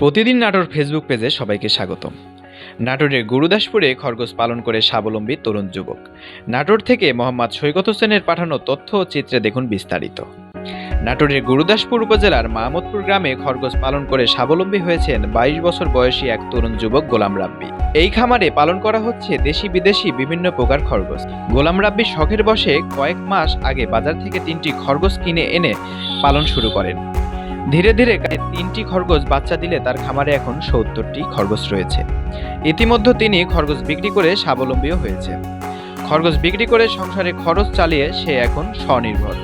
প্রতিদিন নাটোর ফেসবুক পেজে সবাইকে স্বাগতম। নাটোরের গুরুদাসপুরে খরগোশ পালন করে স্বাবলম্বী তরুণ যুবক। নাটোর থেকে মোহাম্মদ সৈকত হোসেনের পাঠানো তথ্য ও চিত্রে দেখুন বিস্তারিত। নাটোরের গুরুদাসপুর উপজেলার মাহমুদপুর গ্রামে খরগোশ পালন করে স্বাবলম্বী হয়েছেন বাইশ বছর বয়সী এক তরুণ যুবক গোলাম রাব্বি। এই খামারে পালন করা হচ্ছে দেশি বিদেশি বিভিন্ন প্রকার খরগোশ। গোলাম রাব্বি শখের বসে কয়েক মাস আগে বাজার থেকে তিনটি খরগোশ কিনে এনে পালন শুরু করেন। ধীরে ধীরে তিনটি খরগোশ বাচ্চা দিলে তার খামারে এখন সত্তরটি খরগোশ রয়েছে। ইতিমধ্যে তিনি খরগোশ বিক্রি করে স্বাবলম্বীও হয়েছে। খরগোশ বিক্রি করে সংসারে খরচ চালিয়ে সে এখন স্বনির্ভর।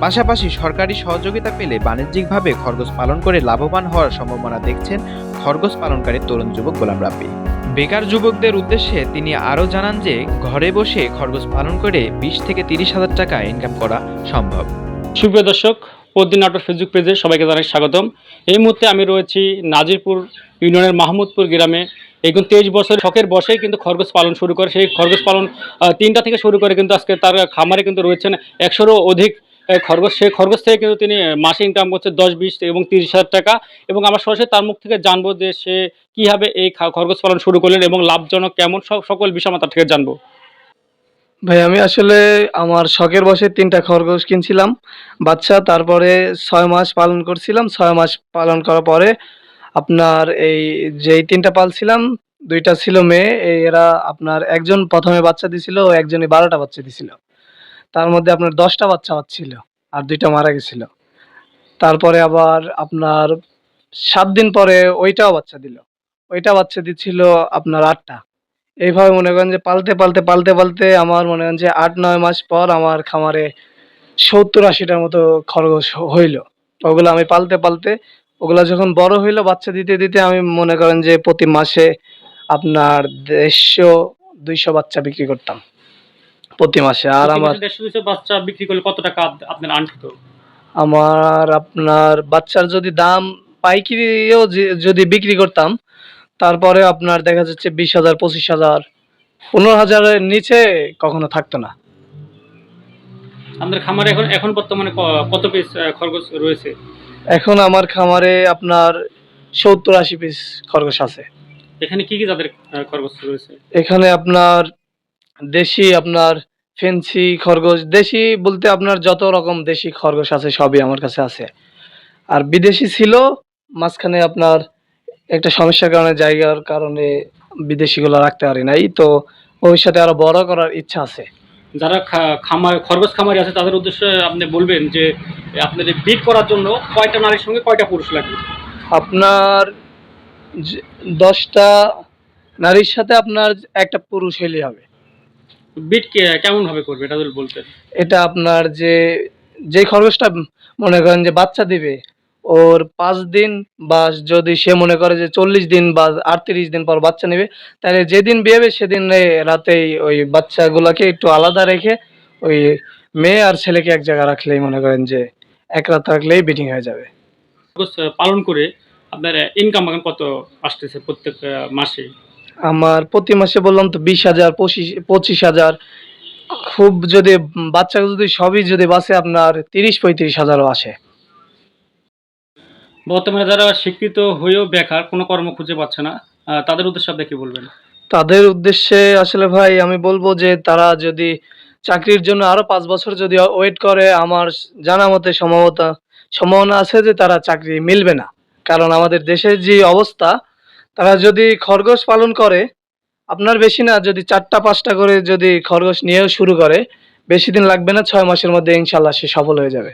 পাশাপাশি সরকারি সহযোগিতা পেলে বাণিজ্যিকভাবে খরগোশ পালন করে লাভবান হওয়ার সম্ভাবনা দেখছেন খরগোশ পালনকারী তরুণ যুবক গোলাম রাব্বি। বেকার যুবকদের উদ্দেশ্যে তিনি আরও জানান যে, ঘরে বসে খরগোশ পালন করে বিশ থেকে তিরিশ হাজার টাকা ইনকাম করা সম্ভব। সুপ্রিয় দর্শক পদ্মী নাটক ফেসবুক পেজে সবাইকে জানাই স্বাগতম। এই মুহূর্তে আমি রয়েছি নাজিরপুর ইউনিয়নের মাহমুদপুর গ্রামে। এখন তেইশ বছর শখের বসেই কিন্তু খরগোশ পালন শুরু করে। সেই খরগোশ পালন তিনটা থেকে শুরু করে কিন্তু আজকে তার খামারে কিন্তু রয়েছেন একশোরও অধিক খরগোশ। সেই খরগোশ থেকে কিন্তু তিনি মাসে ইনকাম করছে দশ, বিশ এবং তিরিশ হাজার টাকা। এবং আমার সরাসরি তার মুখ থেকে জানব যে সে কীভাবে এই খরগোশ পালন শুরু করলেন এবং লাভজনক কেমন সব সকল বিষয় আমার তার থেকে জানব। ভাই, আমি আসলে আমার শখের বসে তিনটা খরগোশ কিনছিলাম। বাচ্চা, তারপরে ছয় মাস পালন করছিলাম। ছয় মাস পালন করার পরে আপনার এই যেই তিনটা পালছিলাম, দুইটা ছিল মেয়ে এরা আপনার একজন প্রথমে বাচ্চা দিছিল একজনই বারোটা বাচ্চা দিছিল। তার মধ্যে আপনার দশটা বাচ্চা হচ্ছিল, আর দুইটা মারা গেছিল। তারপরে আবার আপনার সাত দিন পরে ওইটাও বাচ্চা দিল। ওইটা বাচ্চা দিচ্ছিল আপনার আটটা। এইভাবে মনে করেন যে পালতে পালতে পালতে পালতে আমার মনে করেন যে আট নয় মাস পর আমার খামারে সত্তর আশিটার মতো খরগোশ হইল। ওগুলো আমি পালতে পালতে ওগুলা যখন বড় হইল বাচ্চা দিতে দিতে আমি মনে করেন যে প্রতি মাসে আপনার দেড়শো দুইশো বাচ্চা বিক্রি করতাম প্রতি মাসে। আর আমার দেড়শো বাচ্চা বিক্রি করলে কত টাকা আপ- আপনার আনতো আমার আপনার বাচ্চার যদি দাম পাইকারিও যদি বিক্রি করতাম তারপরে আপনার দেখা যাচ্ছে বিশ হাজার পঁচিশ হাজার পনেরো হাজারের নিচে কখনো থাকতো না। আপনার খামারে এখন এখন বর্তমানে কত পিস খরগোশ রয়েছে? এখন আমার খামারে আপনার সত্তর আশি পিস খরগোশ আছে। এখানে কি কি জাতের খরগোশ রয়েছে? এখানে আপনার দেশি আপনার ফেন্সি খরগোশ দেশি বলতে আপনার যত রকম দেশি খরগোশ আছে সবই আমার কাছে আছে। আর বিদেশি ছিল মাঝখানে আপনার একটা সমস্যার কারণে জায়গার কারণে বিদেশিগুলো রাখতে পারি নাই। তো ভবিষ্যতে আরও বড় করার ইচ্ছা আছে। যারা খামার খরগোশ খামারি আছে তাদের উদ্দেশ্যে আপনি বলবেন যে আপনাদের বিট করার জন্য কয়টা নারীর সঙ্গে কয়টা পুরুষ লাগবে? আপনার দশটা নারীর সাথে আপনার একটা পুরুষ হইলেই হবে। বিট কেমন ভাবে করবে? এটা যদি বলতেন। এটা আপনার যে যে খরগোশটা মনে করেন যে বাচ্চা দিবে ওর পাঁচ দিন বা যদি সে মনে করে যে চল্লিশ দিন বা আটত্রিশ দিন পর বাচ্চা নেবে তাহলে যেদিন বিয়ে হবে সেদিন রাতেই ওই বাচ্চাগুলোকে একটু আলাদা রেখে ওই মেয়ে আর ছেলেকে এক জায়গায় রাখলেই মনে করেন যে এক রাত রাখলেই বিটিং হয়ে যাবে। পালন করে আপনার ইনকাম কত আসতেছে প্রত্যেক মাসে? আমার প্রতি মাসে বললাম তো বিশ হাজার পঁচিশ পঁচিশ হাজার। খুব যদি বাচ্চা যদি সবই যদি বাসে আপনার তিরিশ পঁয়ত্রিশ হাজারও আসে। বর্তমানে যারা শিক্ষিত হয়েও বেকার, কোনো কর্ম খুঁজে পাচ্ছে না তাদের উদ্দেশ্যে আপনি কি বলবেন? তাদের উদ্দেশ্যে আসলে ভাই, আমি বলব যে তারা যদি চাকরির জন্য আরও পাঁচ বছর যদি ওয়েট করে, আমার জানা মতে সম্ভবত, সম্ভাবনা আছে যে তারা চাকরি মিলবে না। কারণ আমাদের দেশের যে অবস্থা, তারা যদি খরগোশ পালন করে, আপনার বেশি না, যদি চারটা, পাঁচটা করে যদি খরগোশ নিয়েও শুরু করে, বেশি দিন লাগবে না, ছয় মাসের মধ্যে ইনশাল্লাহ সে সফল হয়ে যাবে।